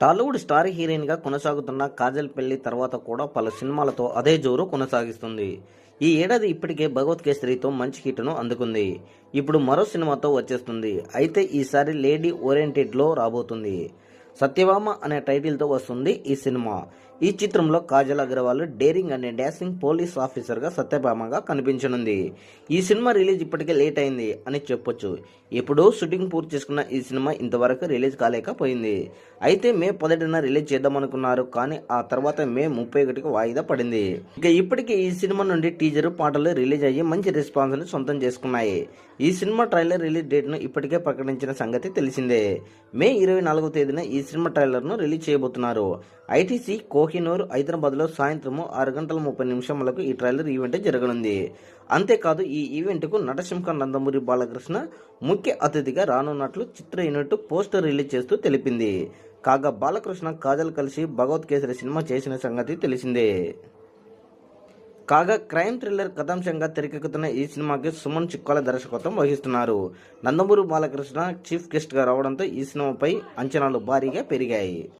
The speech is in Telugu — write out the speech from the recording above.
టాలీవుడ్ స్టార్ హీరోయిన్గా కొనసాగుతున్న కాజల్ పెళ్ళి తర్వాత కూడా పలు సినిమాలతో అదే జోరు కొనసాగిస్తుంది. ఈ ఏడాది ఇప్పటికే భగవత్ కేసరితో మంచి హిట్ను అందుకుంది. ఇప్పుడు మరో సినిమాతో వచ్చేస్తుంది. అయితే ఈసారి లేడీ ఓరియంటెడ్లో రాబోతుంది. సత్యభామ అనే టైటిల్తో వస్తుంది ఈ సినిమా. ఈ చిత్రంలో కాజల్ అగర్వాల్ డేరింగ్ అనే డాషింగ్ పోలీస్ ఆఫీసర్గా సత్యభామగా కనిపించనుంది. ఈ సినిమా రిలీజ్ ఇప్పటికే లేట్ అయింది అని చెప్పొచ్చు. ఎప్పుడో షూటింగ్ పూర్తి చేసుకున్న ఈ సినిమా ఇంతవరకు రిలీజ్ కాలేకపోయింది. అయితే మే పదిహేడున రిలీజ్ చేద్దామనుకున్నారు కానీ ఆ తర్వాత మే ముప్పై ఒకటికి వాయిదా పడింది. ఇక ఇప్పటికే ఈ సినిమా నుండి టీజర్ పాటలు రిలీజ్ అయ్యి మంచి రెస్పాన్స్ సొంతం చేసుకున్నాయి. ఈ సినిమా ట్రైలర్ రిలీజ్ డేట్ను ఇప్పటికే ప్రకటించిన సంగతి తెలిసిందే. మే ఇరవై నాలుగో తేదీన ఈ సినిమా ట్రైలర్ను రిలీజ్ చేయబోతున్నారు. ఐటీసీ కోహినూర్ హైదరాబాద్లో సాయంత్రము సాయంత్రం ఆరు గంటల ముప్పై నిమిషములకు ఈ ట్రైలర్ ఈవెంట్ జరగనుంది. అంతేకాదు ఈ ఈవెంట్కు నటసింహ నందమూరి బాలకృష్ణ ముఖ్య అతిథిగా రానున్నట్లు చిత్ర యూనిట్ పోస్టర్ రిలీజ్ చేస్తూ తెలిపింది. కాగా బాలకృష్ణ కాజల్ కలిసి భగవత్ కేసరి సినిమా చేసిన సంగతి తెలిసిందే. కాగా క్రైమ్ థ్రిల్లర్ కథాంశంగా తెరకెక్కుతున్న ఈ సినిమాకి సుమన్ చిక్కాల దర్శకత్వం వహిస్తున్నారు. నందమూరి బాలకృష్ణ చీఫ్ గెస్ట్గా రావడంతో ఈ సినిమాపై అంచనాలు భారీగా పెరిగాయి.